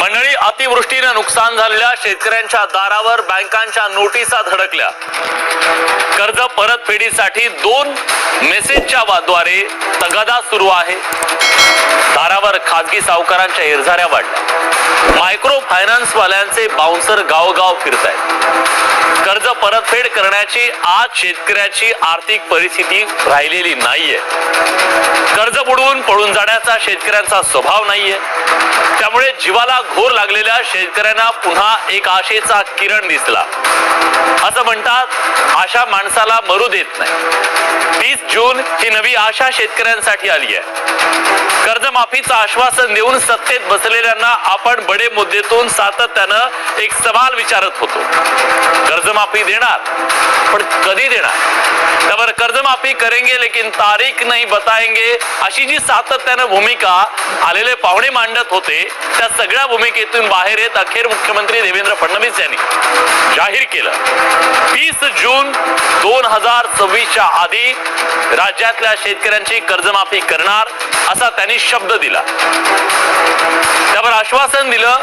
मंडळी अतिवृष्टीने नुकसान झालेल्या शेतकऱ्यांच्या दारावर बँकांच्या नोटिसा धडकल्या. कर्ज परतफेडीसाठी दोन मेसेजच्या द्वारे तगादा सुरू आहे. दारावर खाजगी सावकारांच्या इरझाऱ्या वाढल्या. मायक्रो फायनान्स वाल्यांचे बाउन्सर गावगाव फिरत आहेत कर्ज परतफेड करण्याची आज शेतकऱ्याची आर्थिक परिस्थिती राहिलेली नाहीये. कर्ज बुडवून पळून जाण्याचा शेतकऱ्यांचा स्वभाव नाहीये. त्यामुळे जीवाला घोर लागलेल्या शेतकऱ्यांना पुन्हा एक आशेचा किरण दिसला. असं म्हणतात आशा माणसाला मरू देत नाही. तीस जून ही नवी आशा शेतकऱ्यांसाठी आली आहे. कर्जमाफीचं आश्वासन देऊन सत्तेत बसलेल्यांना आपण बडे मुद्देतून सातत्यानं एक सवाल विचारत होतो. कर्जमाफी देणार पण कधी देणार? त्यावर कर्जमाफी करेंगे लेकिन तारीख नाही बताएंगे। अशी जी सातत्यानं भूमिका आलेले पाहुणे मांडत होते त्या सगळ्या भूमिकेतून बाहेर येत अखेर मुख्यमंत्री देवेंद्र फडणवीस यांनी जाहीर केलं. तीस जून दोन हजार सव्वीसच्या आधी राज्यातल्या शेतकऱ्यांची कर्जमाफी करणार असा त्यांनी शब्द दिला. त्यावर आश्वासन दिलं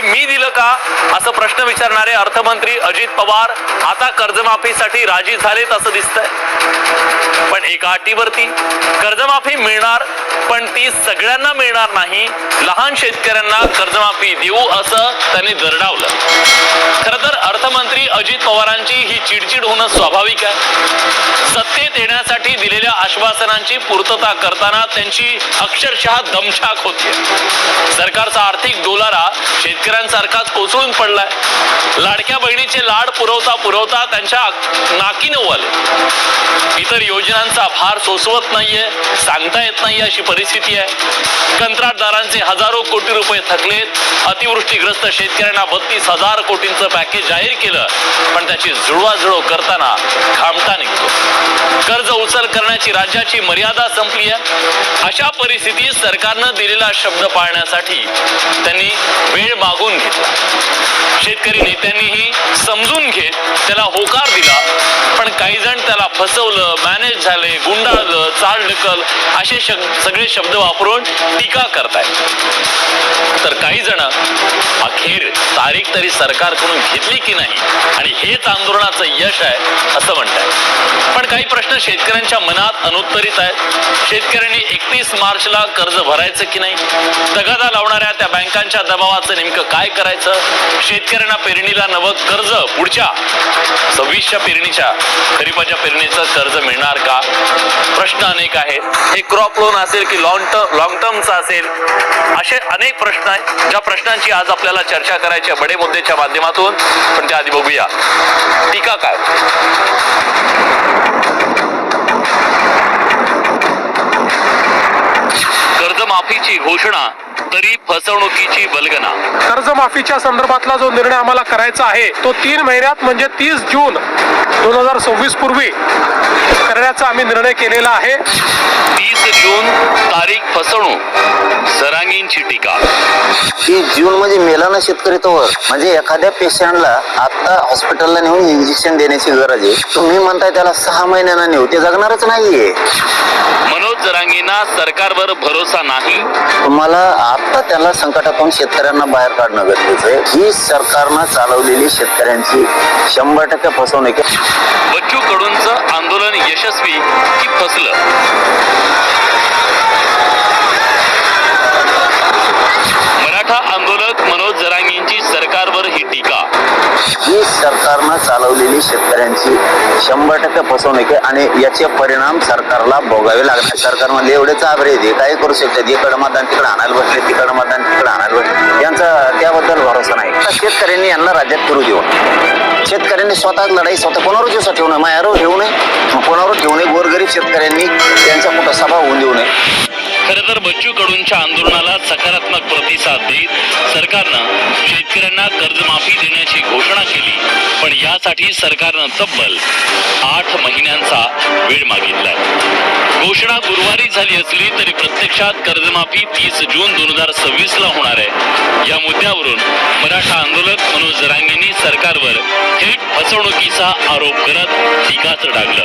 मी दिलं का? असं प्रश्न विचारणारे अर्थमंत्री अजित पवार आता कर्जमाफीसाठी राजी झालेत असं दिसतंय. पण एका अटीवरती कर्जमाफी मिळणार पण ती सगळ्यांना मिळणार नाही. लहान शेतकऱ्यांना कर्जमाफी देऊ असं त्यांनी दरडावलं. खर तर अर्थमंत्री अजित पवारांची ही चिडचिड होणं स्वाभाविक आहे. सत्तेत येण्यासाठी दिलेल्या आश्वासनांची पूर्तता करताना त्यांची अक्षरशः दमछाक होती. सरकारचा आर्थिक डोलारा शेतकऱ्यांसारखाच कोसळून पडलाय. लाडक्या बहिणीचे लाड पुरवता पुरवता त्यांच्या नाकीने आले इतर योजनांचा भार सोसवत नाहीये सांगता येत नाही अशी परिस्थिती आहे. कंत्राटदारांचे हजारो कोटी रुपये थकलेत अतिवृष्टीग्रस्त शेतकऱ्यांना बत्तीस हजार कोटींचं पॅकेज जाहीर केलं. पण त्याची जुळवाजुळव करताना खामटा निघतो. कर्ज उचल करण्याची राज्याची मर्यादा संपली आहे. अशा परिस्थितीत सरकारनं दिलेला शब्द पाळण्यासाठी त्यांनी वेळ मागून घेतला. शेतकरी नेत्यांनीही समजून घेत त्याला होकार दिला. पण काही जण त्याला फसवलं मॅनेज झाले गुंडाळलं चाल ढकल असे सगळे वेगळे शब्द वापरून टीका करतायत तर काही जण अखेर तारीख तरी सरकारकडून घेतली की नाही? आणि हेच आंदोलनाचं यश आहे असं म्हणताय. पण काही प्रश्न शेतकऱ्यांच्या मनात अनुत्तरित आहेत. शेतकऱ्यांनी एकतीस मार्चला कर्ज भरायचं की नाही? तगादा लावणाऱ्या त्या बँकांच्या दबावाचं नेमकं काय करायचं? शेतकऱ्यांना पेरणीला नवं कर्ज पुढच्या सव्वीसच्या पेरणीच्या खरीपाच्या पेरणीचं कर्ज मिळणार का? प्रश्न अनेक आहेत. हे क्रॉप लोन असेल की लॉंग टर्म लॉंग टर्मचा असेल असे अनेक प्रश्न आहेत. ज्या प्रश्नांची आज आपल्याला चर्चा करायची बडे मुद्देच्या माध्यमातून पण त्या आधी बघूया. टीका काय? कर्जमाफीची घोषणा तरी फसवणुकीची बलगना कर्जमाफीच्या संदर्भातला जो निर्णय आम्हाला करायचा आहे तो तीन महिन्यात म्हणजे तीस जून दोन हजार सव्वीस पूर्वी करण्याचा आम्ही निर्णय केलेला आहे. तीस जून तारीख फसवणूक. सरांगींची टीका. की जून मध्ये मेला ना शेतकरी तोवर म्हणजे एखाद्या पेशंटला आता हॉस्पिटलला नेऊन इंजेक्शन देण्याची गरज आहे. तुम्ही म्हणताय त्याला सहा महिन्यांना नेऊ. ते जगणारच नाहीये. जरांगींना सरकारवर भरोसा नाही. तुम्हाला आता त्याला संकटातून शेतकऱ्यांना बाहेर काढणं गरजेचं आहे. ही सरकारनं चालवलेली शेतकऱ्यांची शंभर टक्के फसवणूक आहे. बच्चू कडूंचं आंदोलन यशस्वी की फसलं? सरकारनं चालवलेली शेतकऱ्यांची शंभर टक्के फसवणूक आहे आणि याचे परिणाम सरकारला भोगावे लागणार. सरकारमध्ये एवढे चाबरे ते काय करू शकतात. इकडं मतदान तिकडे आणायला बसले तिकडं मतदान तिकडे आणायला बसले. यांचा त्याबद्दल भरोसा नाही. शेतकऱ्यांनी यांना राज्यात करू देऊ. शेतकऱ्यांनी स्वतः लढाई स्वतः कोणावर दिवसात ठेवू नये? मायावर ठेवू नये? कोणावर ठेवू नये? गोरगरीब शेतकऱ्यांनी त्यांचा मोठा सभा होऊन देऊ नये. खरं तर बच्चू कडूंच्या आंदोलनाला सकारात्मक प्रतिसाद देत सरकारनं शेतकऱ्यांना कर्जमाफी देण्याची घोषणा केली पण यासाठी सरकारनं तब्बल आठ महिन्यांचा वेळ मागितलाय. घोषणा गुरुवारी झाली असली तरी प्रत्यक्षात कर्जमाफी तीस जून दोन हजार सव्वीस ला होणार आहे. या मुद्द्यावरून मराठा आंदोलक मनोज जरांगेंनी सरकारवर थेट फसवणुकीचा आरोप करत टीकाच डागलं.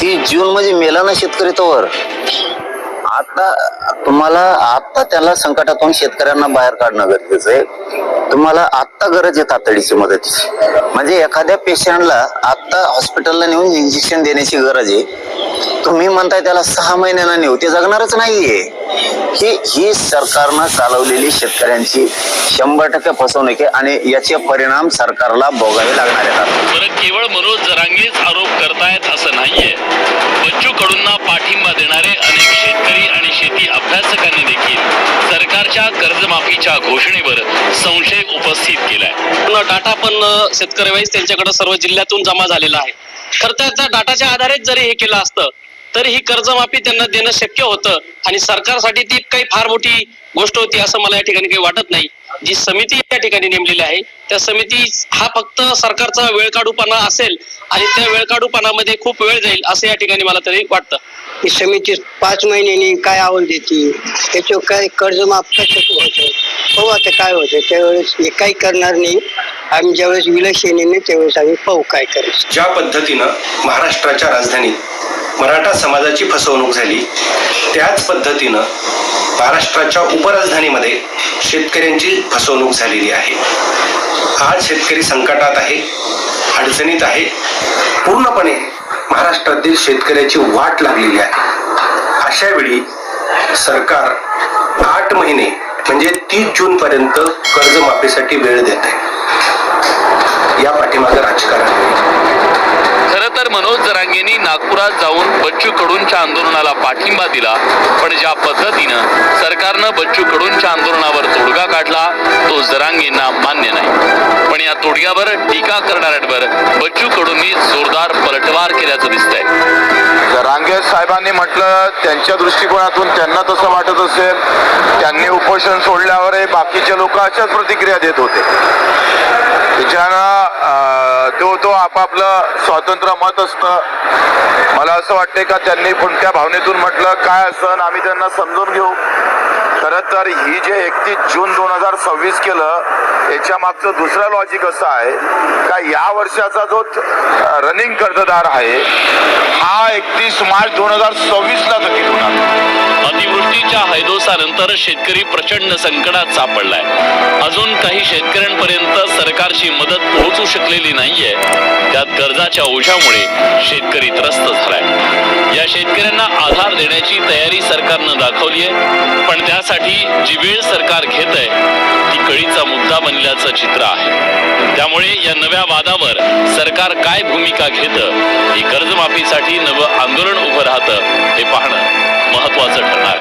ती जून म्हणजे मेला ना शेतकरी तोवर. आता तुम्हाला आता त्याला संकटातून शेतकऱ्यांना बाहेर काढणं गरजेचं आहे. तुम्हाला आत्ता गरज आहे तातडीची मदतीची. म्हणजे एखाद्या पेशंटला आत्ता हॉस्पिटलला नेऊन इंजेक्शन देण्याची गरज आहे. तुम्ही म्हणताय त्याला सहा महिन्याला नेऊ ते जगणारच नाहीये. ही ही सरकारनं चालवलेली शेतकऱ्यांची शंभर टक्के फसवणूक आहे आणि याचे परिणाम सरकारला भोगावे लागणार आहेत. बरं केवळ मनोज जरांगेच आरोप करतायत असं नाहीये. बच्चू कडूंना पाठिंबा देणारे अनेक शेतकरी आणि शेती अभ्यासकांनी देखील सरकारच्या कर्जमाफीच्या घोषणेवर संशय उपस्थित केलाय. पूर्ण डाटा पण शेतकरी वाईज त्यांच्याकडे सर्व जिल्ह्यातून जमा झालेला आहे. खरं तर त्या डाटाच्या आधारेच जरी हे केलं असतं तर ही कर्जमाफी त्यांना देणं शक्य होतं. आणि सरकारसाठी ती काही फार मोठी गोष्ट होती असं मला या ठिकाणी काही वाटत नाही. जी समिती या ठिकाणी नेमलेली आहे त्या समिती हा फक्त सरकारचा वेळकाढूपणा असेल आणि त्या वेळकाढूपणामध्ये खूप वेळ जाईल असं या ठिकाणी मला तरी वाटतं. ही समिती पाच महिन्यांनी काय अहवाल देते? त्याच्यावर काय कर्जमाफ कसं होतं? पाहू आता काय होतं? त्यावेळेस हे काही करणार नाही. आम्ही ज्यावेळेस विलक्षण येणे त्यावेळेस आम्ही पाहू काय करायचं. ज्या पद्धतीनं महाराष्ट्राच्या राजधानीत मराठा समाजाची फसवणूक झाली. त्याच पद्धतीनं महाराष्ट्राच्या उपराजधानीमध्ये शेतकऱ्यांची फसवणूक झालेली आहे. आज शेतकरी संकटात आहे अडचणीत आहे. पूर्णपणे महाराष्ट्रातील शेतकऱ्याची वाट लागलेली आहे. अशा वेळी सरकार आठ महिने म्हणजे तीस जून पर्यंत कर्जमाफीसाठी वेळ देत आहे. या पाठीमागे राजकारण. आहे. तर मनोज जरांगेंनी नागपुरात जाऊन बच्चू कडूंच्या आंदोलनाला पाठिंबा दिला पण ज्या पद्धतीनं सरकारनं बच्चू कडूंच्या आंदोलनावर तोडगा काढला तो जरांगेंना मान्य नाही. तोडग्यावर टीका करणाऱ्यांवर बच्चू कडूंनी जोरदार पलटवार केल्याचं दिसतंय. रांगे साहेबांनी म्हटलं त्यांच्या दृष्टिकोनातून त्यांना तसं वाटत असेल त्यांनी उपोषण सोडल्यावर बाकीचे लोक अशाच प्रतिक्रिया देत होते. त्याच्यानं तो तो आपापलं स्वातंत्र्य मत असतं. मला असं वाटतंय का त्यांनी कोणत्या भावनेतून म्हटलं काय असं आम्ही त्यांना समजून घेऊ. खरं तर ही जे एकतीस जून दोन हजार सव्वीस केलं याच्या मागचं दुसरं लॉजिक असं आहे का या वर्षाचा जो रनिंग कर्जदार आहे हा एकतीस मार्च दोन हजार सव्वीस ला थकीत होणार अतिवृष्टीच्या हैदोसानंतर शेतकरी प्रचंड संकटात सापडलाय. अजून काही शेतकऱ्यांपर्यंत सरकारची मदत पोहोचू शकलेली नाहीये. त्यात कर्जाच्या ओझ्यामुळे शेतकरी त्रस्त झालाय. या शेतकऱ्यांना आधार देण्याची तयारी सरकारनं दाखवली आहे पण त्यासाठी जी वेळ सरकार घेत आहे ती कळीचा मुद्दा बनल्याचं चित्र आहे. त्यामुळे या नव्या वादावर सरकार काय भूमिका घेतं ही कर्जमाफीसाठी नवं आंदोलन उभं राहतं हे पाहणं महत्वाचं ठरणार. आहे